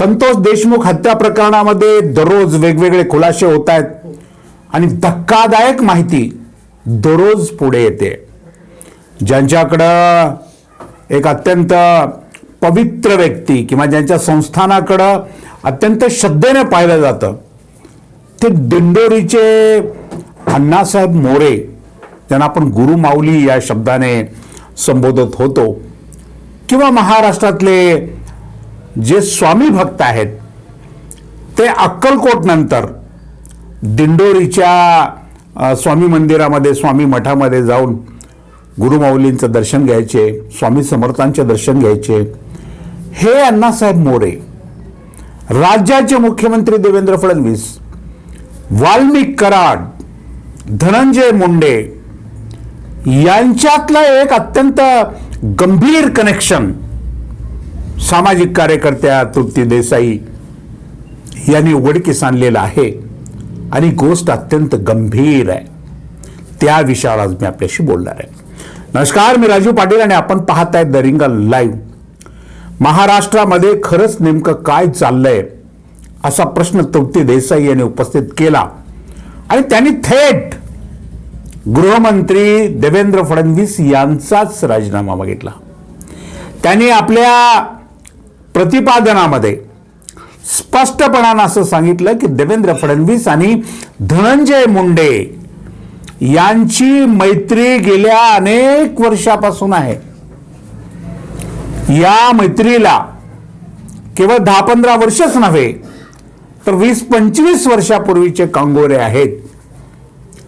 संतोष देशमुख हत्या प्रकरणामध्ये दररोज वेगवेगळे खुलासे होत आहेत. आणि धक्कादायक माहिती दररोज पुढे येते. ज्यांच्याकडं एक अत्यंत पवित्र व्यक्ती किंवा ज्यांच्या संस्थानाकडं अत्यंत श्रद्धेने पाहिलं जातं ते दिंडोरीचे अण्णासाहेब मोरे ज्यांना आपण गुरु माऊली या शब्दाने संबोधत होतो किंवा महाराष्ट्रातले जे स्वामी भक्त आहेत ते अक्कलकोटनंतर दिंडोरीच्या स्वामी मंदिरामध्ये स्वामी मठामध्ये जाऊन गुरुमाऊलींचं दर्शन घ्यायचे स्वामी समर्थांचे दर्शन घ्यायचे. हे अण्णासाहेब मोरे राज्याचे मुख्यमंत्री देवेंद्र फडणवीस वाल्मिक कराड धनंजय मुंडे यांच्यातलं एक अत्यंत गंभीर कनेक्शन सामाजिक कार्यकर्त्या तृप्ती देसाई यांनी उघडकीस आणलेलं आहे आणि गोष्ट अत्यंत गंभीर आहे. त्या विषयावर आज मी आपल्याशी बोलणार आहे. नमस्कार मी राजू पाटील आणि आपण पाहत आहेत द रिंगल लाईव्ह. महाराष्ट्रामध्ये खरंच नेमकं काय चाललंय असा प्रश्न तृप्ती देसाई यांनी उपस्थित केला. आणि त्यांनी थेट गृहमंत्री देवेंद्र फडणवीस यांचाच राजीनामा मागितला. त्यांनी आपल्या प्रतिपादनामध्ये स्पष्टपणानं असं सांगितलं की देवेंद्र फडणवीस आणि धनंजय मुंडे यांची मैत्री गेल्या अनेक वर्षापासून आहे. या मैत्रीला केवळ दहा पंधरा वर्षच नव्हे तर वीस पंचवीस वर्षापूर्वीचे कांगोरे आहेत.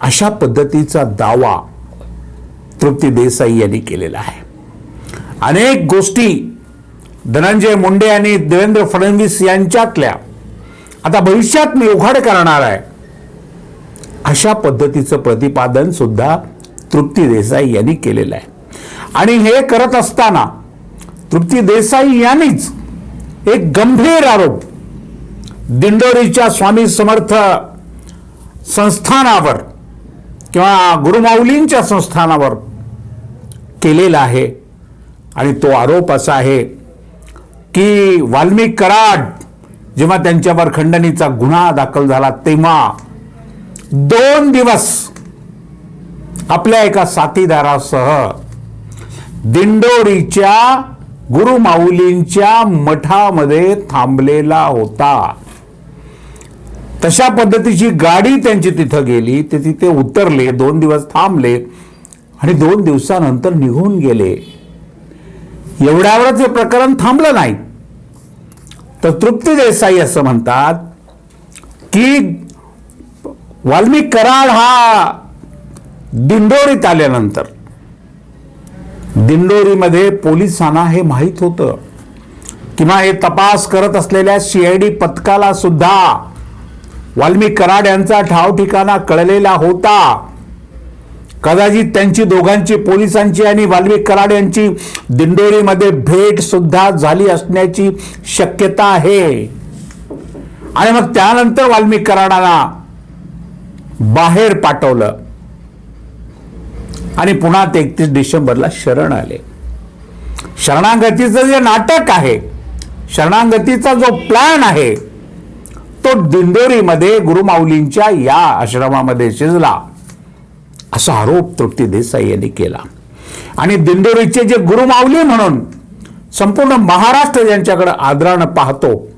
अशा पद्धतीचा दावा तृप्ती देसाई यांनी केलेला आहे. अनेक गोष्टी धनंजय मुंडे आणि देवेंद्र फडणवीस यांच्यातल्या आता भविष्यात मी उघाड करणार आहे अशा पद्धतीचं प्रतिपादन सुद्धा तृप्ती देसाई यांनी केलेलं आहे. आणि हे करत असताना तृप्ती देसाई यांनीच एक गंभीर आरोप दिंडोरीच्या स्वामी समर्थ संस्थानावर किंवा गुरुमाऊलींच्या संस्थानावर केलेला आहे. आणि तो आरोप असा आहे की वाल्मिक कराड जेव्हा त्यांच्यावर खंडणीचा गुन्हा दाखल झाला तेव्हा दोन दिवस आपल्या एका साथीदारासह दिंडोरीच्या गुरुमाऊलींच्या मठामध्ये थांबलेला होता. तशा पद्धतीची गाडी त्यांची तिथं गेली ते तिथे उतरले दोन दिवस थांबले आणि दोन दिवसानंतर निघून गेले. एवढ्यावरच हे प्रकरण थांबलं नाही. तर तृप्ती देसाई असं म्हणतात की वाल्मिक कराड हा दिंडोरीत आल्यानंतर दिंडोरीमध्ये पोलिसांना हे माहीत होतं. किंवा हे तपास करत असलेल्या सीआयडी पथकाला सुद्धा वाल्मिक कराड यांचा ठाव ठिकाणा कळलेला होता. कदाचित त्यांची दोघांची पोलिसांची आणि वाल्मिक कराड यांची दिंडोरीमध्ये भेट सुद्धा झाली असण्याची शक्यता आहे. आणि मग त्यानंतर वाल्मिक कराडाला बाहेर पाठवलं. आणि पुन्हा ते एकतीस डिसेंबरला शरण आले. शरणागतीचं जे नाटक आहे शरणागतीचा जो प्लॅन आहे तो दिंडोरीमध्ये गुरुमाऊलींच्या या आश्रमामध्ये शिजला. असा आरोप तृप्ती देसाई यांनी केला. आणि दिंडोरीचे जे गुरुमाऊली म्हणून संपूर्ण महाराष्ट्र ज्यांच्याकडे आदरानं पाहतो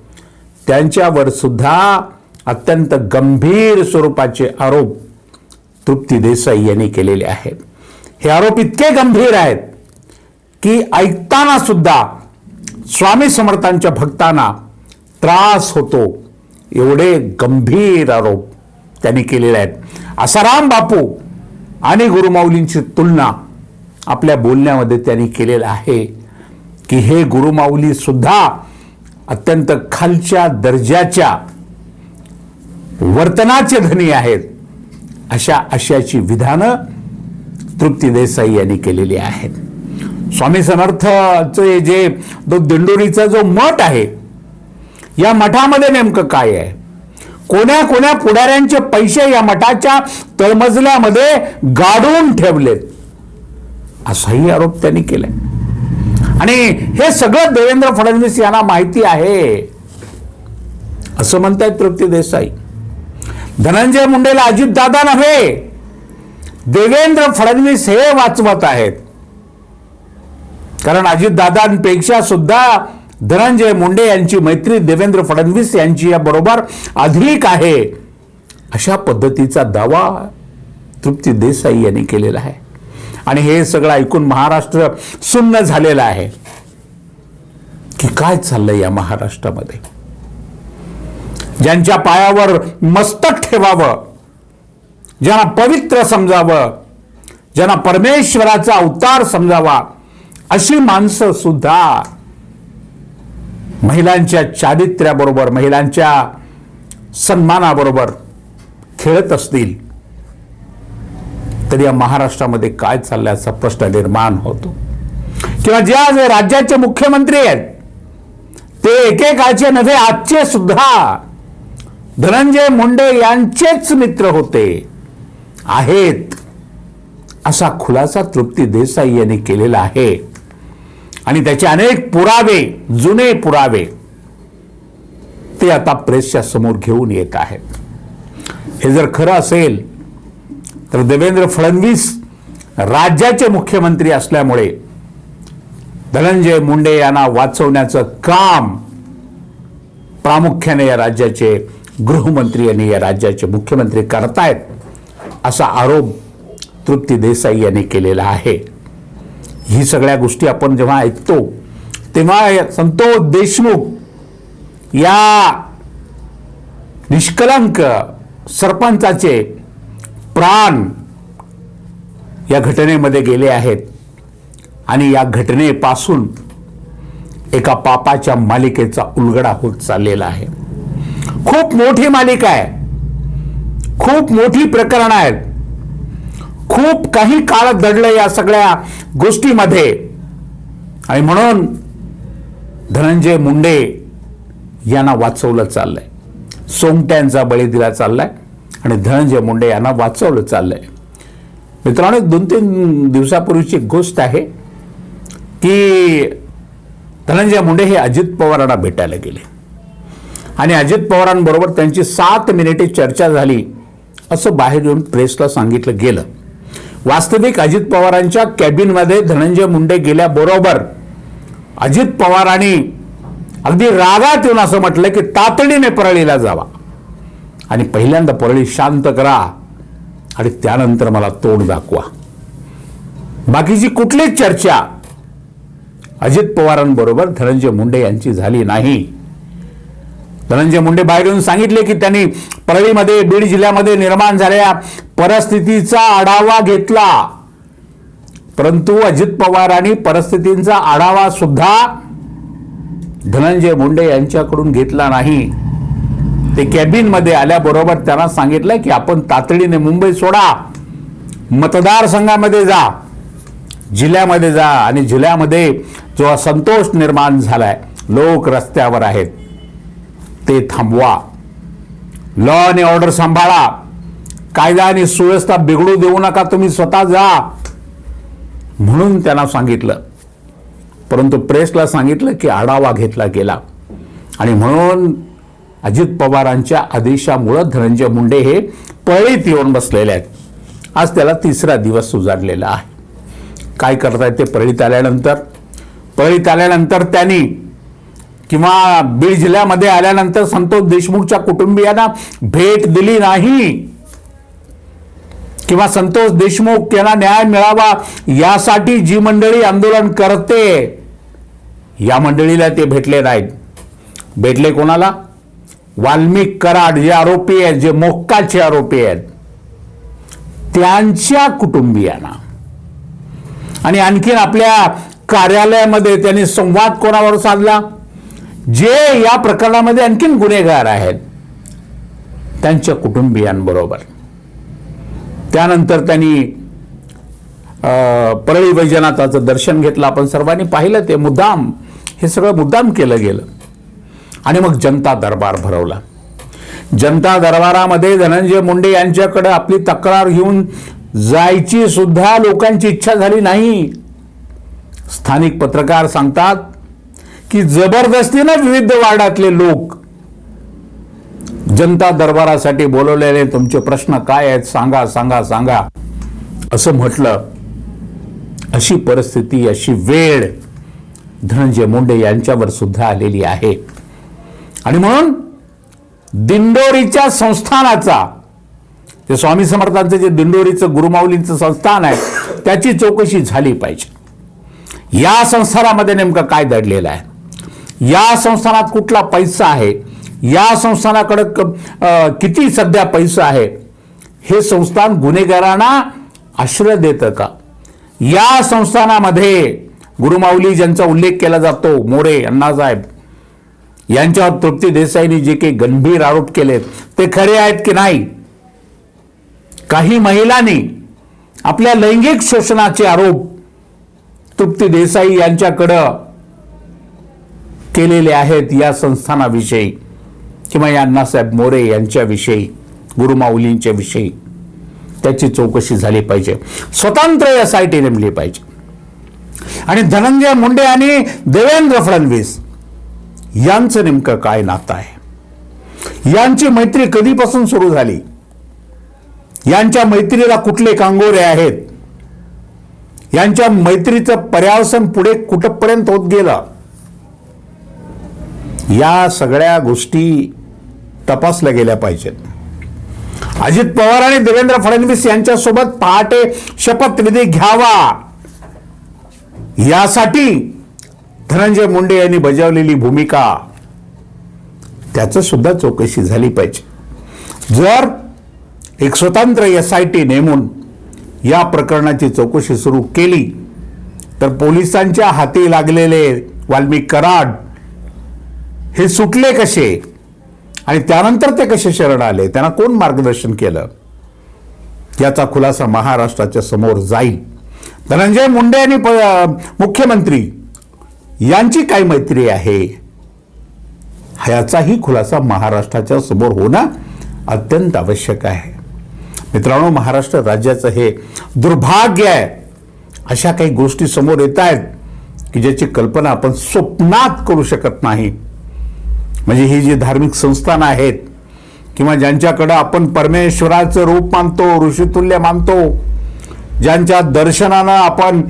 त्यांच्यावर सुद्धा अत्यंत गंभीर स्वरूपाचे आरोप तृप्ती देसाई यांनी केलेले आहेत. हे आरोप इतके गंभीर आहेत की ऐकताना सुद्धा स्वामी समर्थांच्या भक्तांना त्रास होतो. एवढे गंभीर आरोप त्यांनी केलेले आहेत. आसाराम बापू आणि गुरुमाऊलींची तुलना आपल्या बोलण्यामध्ये त्यांनी केलेलं आहे की हे गुरुमाऊली सुद्धा अत्यंत खालच्या दर्जाच्या वर्तनाचे धनी आहेत. अशा आशयाची विधानं तृप्ती देसाई यांनी केलेली आहेत. स्वामी समर्थचे जे दिंडोरीचा जो मठ आहे या मठामध्ये नेमकं काय आहे? कोण्या कोण्या पुढाऱ्यांचे पैसे या मठाच्या तळमजल्यामध्ये गाडून ठेवलेत असाही आरोप त्यांनी केलाय. आणि हे सगळं देवेंद्र फडणवीस यांना माहिती आहे. असं म्हणतायत तृप्ती देसाई. धनंजय मुंडेला अजितदादा नव्हे. देवेंद्र फडणवीस हे वाचवत आहेत. कारण अजितदादांपेक्षा सुद्धा धनंजय मुंडे यांची मैत्री देवेंद्र फडणवीस यांची या बरोबर अधिक आहे. अशा पद्धतीचा दावा तृप्ती देसाई यांनी केलेला आहे. आणि हे सगळं ऐकून महाराष्ट्र सुन्न झालेलं आहे. की काय चाललंय या महाराष्ट्रामध्ये? ज्यांच्या पायावर मस्तक ठेवावं ज्यांना पवित्र समजावं ज्यांना परमेश्वराचा अवतार समजावा अशी माणसं सुद्धा महिलांच्या चारित्र्याबरोबर महिलांच्या सन्मानाबरोबर खेळत असतील तर या महाराष्ट्रामध्ये काय चालल्याचा प्रश्न निर्माण होतो. किंवा ज्या राज्याचे मुख्यमंत्री आहेत ते एकेकाचे नव्हे आजचे सुद्धा धनंजय मुंडे यांचेच मित्र होते आहेत असा खुलासा तृप्ती देसाई यांनी केलेला आहे. आणि त्याचे अनेक पुरावे जुने पुरावे ते आता प्रेसच्या समोर घेऊन येत आहेत. हे जर खरं असेल तर देवेंद्र फडणवीस राज्याचे मुख्यमंत्री असल्यामुळे धनंजय मुंडे यांना वाचवण्याचं काम प्रामुख्याने या राज्याचे गृहमंत्री आणि या राज्याचे मुख्यमंत्री करतायत असा आरोप तृप्ती देसाई यांनी केलेला आहे. ही सगळ्या गोष्टी आपण जेव्हा ऐकतो तेव्हा संतोष देशमुख या निष्कलंक सरपंचाचे प्राण या घटनेमध्ये गेले आहेत. आणि या घटनेपासून एका पापाच्या मालिकेचा उलगडा होत चाललेला आहे. खूप मोठी मालिका आहे. खूप मोठी प्रकरण आहेत. खूप काही काळ दडलं या सगळ्या गोष्टीमध्ये. आणि म्हणून धनंजय मुंडे यांना वाचवलं चाललंय. सोंगट्यांचा बळी दिला चाललाय आणि धनंजय मुंडे यांना वाचवलं चाललंय. मित्रांनो दोन तीन दिवसापूर्वीची एक गोष्ट आहे की धनंजय मुंडे हे अजित पवारांना भेटायला गेले. आणि अजित पवारांबरोबर त्यांची सात मिनिटे चर्चा झाली असं बाहेर येऊन प्रेसला सांगितलं गेलं. वास्तविक अजित पवारांच्या कॅबिनमध्ये धनंजय मुंडे गेल्याबरोबर अजित पवारांनी अगदी रागात येऊन असं म्हटलं की तातडीने परळीला जावा. आणि पहिल्यांदा परळी शांत करा आणि त्यानंतर मला तोंड दाखवा. बाकीची कुठलीच चर्चा अजित पवारांबरोबर धनंजय मुंडे यांची झाली नाही. धनंजय मुंडे बाहेर येऊन सांगितले की त्यांनी परळीमध्ये बीड जिल्ह्यामध्ये निर्माण झालेल्या परिस्थितीचा आढावा घेतला. परंतु अजित पवारांनी परिस्थितींचा आढावा सुद्धा धनंजय मुंडे यांच्याकडून घेतला नाही. ते कॅबिनमध्ये आल्याबरोबर त्यांना सांगितलं की आपण तातडीने मुंबई सोडा. मतदारसंघामध्ये जा. जिल्ह्यामध्ये जा. आणि जिल्ह्यामध्ये जो असंतोष निर्माण झालाय लोक रस्त्यावर आहेत. ते थांबवा. लॉ आणि ऑर्डर सांभाळा. कायदा आणि सुव्यवस्था बिघडू देऊ नका तुम्ही स्वतः जा. म्हणून त्यांना सांगितलं. परंतु प्रेसला सांगितलं की आढावा घेतला गेला. आणि म्हणून अजित पवारांच्या आदेशामुळं धनंजय मुंडे हे पळीत येऊन बसलेले आहेत. आज त्याला तिसरा दिवस उजाडलेला आहे. काय करतायत ते पळीत आल्यानंतर? पळीत आल्यानंतर त्यांनी किंवा बीड जिल्ह्यामध्ये आल्यानंतर संतोष देशमुखच्या कुटुंबियांना भेट दिली नाही. किंवा संतोष देशमुख यांना न्याय मिळावा यासाठी जी मंडळी आंदोलन करते या मंडळीला ते भेटले नाहीत. भेटले कोणाला? वाल्मिक कराड जे आरोपी आहेत जे मोक्काचे आरोपी आहेत त्यांच्या कुटुंबियांना. आणि आणखीन आपल्या कार्यालयामध्ये त्यांनी संवाद कोणावर साधला? जे या प्रकरणामध्ये आणखीन गुन्हेगार आहेत त्यांच्या कुटुंबियांबरोबर. त्यानंतर त्यांनी परळी वैजनाथाचं दर्शन घेतलं. आपण सर्वांनी पाहिलं ते मुद्दाम. हे सगळं मुद्दाम केलं गेलं. आणि मग जनता दरबार भरवला. जनता दरबारामध्ये धनंजय मुंडे यांच्याकडे आपली तक्रार घेऊन जायची सुद्धा लोकांची इच्छा झाली नाही. स्थानिक पत्रकार सांगतात की जबरदस्तीनं विविध वार्डातले लोक जनता दरबारासाठी बोलवलेले तुमचे प्रश्न काय आहेत सांगा सांगा सांगा. असं म्हटलं अशी परिस्थिती अशी वेळ धनंजय मुंडे यांच्यावर सुद्धा आलेली आहे. आणि म्हणून दिंडोरीच्या संस्थानाचा ते स्वामी समर्थांचं जे दिंडोरीचं गुरुमाऊलींचं संस्थान आहे त्याची चौकशी झाली पाहिजे. या संस्थानामध्ये नेमकं काय दडलेलं आहे? या संस्थानात कुठला पैसा आहे? या संस्थानाकडे किती सध्या पैसा आहे? हे संस्थान गुन्हेगारांना आश्रय देतं का? या संस्थानामध्ये गुरुमाऊली ज्यांचा उल्लेख केला जातो मोरे अण्णासाहेब यांच्यावर तृप्ती देसाईंनी जे काही गंभीर आरोप केले ते खरे आहेत की नाही? काही महिलांनी आपल्या लैंगिक शोषणाचे आरोप तृप्ती देसाई यांच्याकडं केलेले आहेत या संस्थानाविषयी किंवा या अण्णासाहेब मोरे यांच्याविषयी गुरुमाऊलींच्या विषयी त्याची चौकशी झाली पाहिजे. स्वतंत्र एस आय टी नेमली पाहिजे. आणि धनंजय मुंडे आणि देवेंद्र फडणवीस यांचं नेमकं काय नातं आहे? यांची मैत्री कधीपासून सुरू झाली? यांच्या मैत्रीला कुठले कांगोरे आहेत? यांच्या मैत्रीचं पर्यावसन पुढे कुठपर्यंत होत गेलं? या सगळ्या गोष्टी तपासल्या गेल्या पाहिजेत. अजित पवार आणि देवेंद्र फडणवीस यांच्यासोबत पहाटे शपथविधी घ्यावा. यासाठी धनंजय मुंडे यांनी बजावलेली भूमिका. त्याचं सुद्धा चौकशी झाली पाहिजे. जर एक स्वतंत्र एस आय टी नेमून या प्रकरणाची चौकशी सुरू केली तर पोलिसांच्या हाती लागलेले वाल्मिक कराड हे सुटले कसे? आणि त्यानंतर ते कसे शरण आले? त्यांना कोण मार्गदर्शन केलं? याचा खुलासा महाराष्ट्राच्या समोर जाईल. धनंजय मुंडे आणि प- मुख्यमंत्री यांची काय मैत्री आहे? ह्याचाही खुलासा महाराष्ट्राच्या समोर होणं अत्यंत आवश्यक आहे. मित्रांनो महाराष्ट्र राज्याचं हे दुर्भाग्य आहे. अशा काही गोष्टी समोर येत आहेत की ज्याची कल्पना आपण स्वप्नात करू शकत नाही. म्हणजे ही जी धार्मिक संस्थान आहेत किंवा ज्यांच्याकडं आपण परमेश्वराचं रूप मानतो ऋषितुल्य मानतो ज्यांच्या दर्शनानं आपण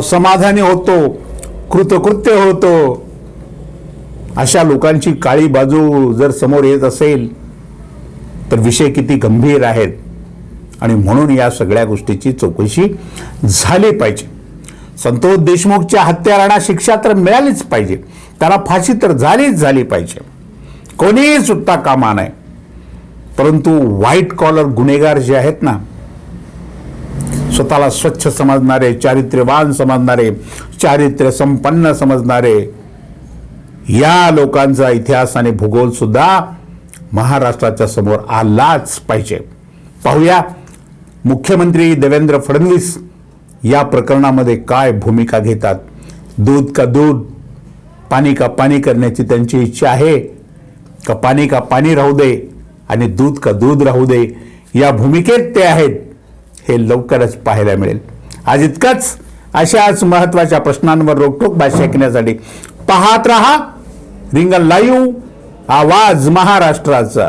समाधानी होतो कृतकृत्य होतो अशा लोकांची काळी बाजू जर समोर येत असेल तर विषय किती गंभीर आहेत. आणि म्हणून या सगळ्या गोष्टीची चौकशी झाली पाहिजे. संतोष देशमुखच्या हत्यारांना शिक्षा तर मिळालीच पाहिजे. त्याला फाशी तर झालीच झाली पाहिजे. कोणीही सुद्धा कामा नाही परंतु व्हाईट कॉलर गुन्हेगार जे आहेत ना स्वतःला स्वच्छ समजणारे चारित्र्यवान समजणारे चारित्र्य संपन्न समजणारे या लोकांचा इतिहास आणि भूगोल सुद्धा महाराष्ट्राच्या समोर आलाच पाहिजे. पाहूया मुख्यमंत्री देवेंद्र फडणवीस या प्रकरणामध्ये काय भूमिका घेतात? दूध का दूध? पाणी का पाणी करण्याची त्यांची इच्छा आहे? का पाणी का पाणी राहू दे आणि दूध का दूध राहू दे या भूमिकेत ते आहेत हे लवकरच पाहायला मिळेल. आज इतकंच. अशाच महत्त्वाच्या प्रश्नांवर रोखोक भाष्य ऐकण्यासाठी पाहत रहा रिंगण लाईव्ह आवाज महाराष्ट्राचा.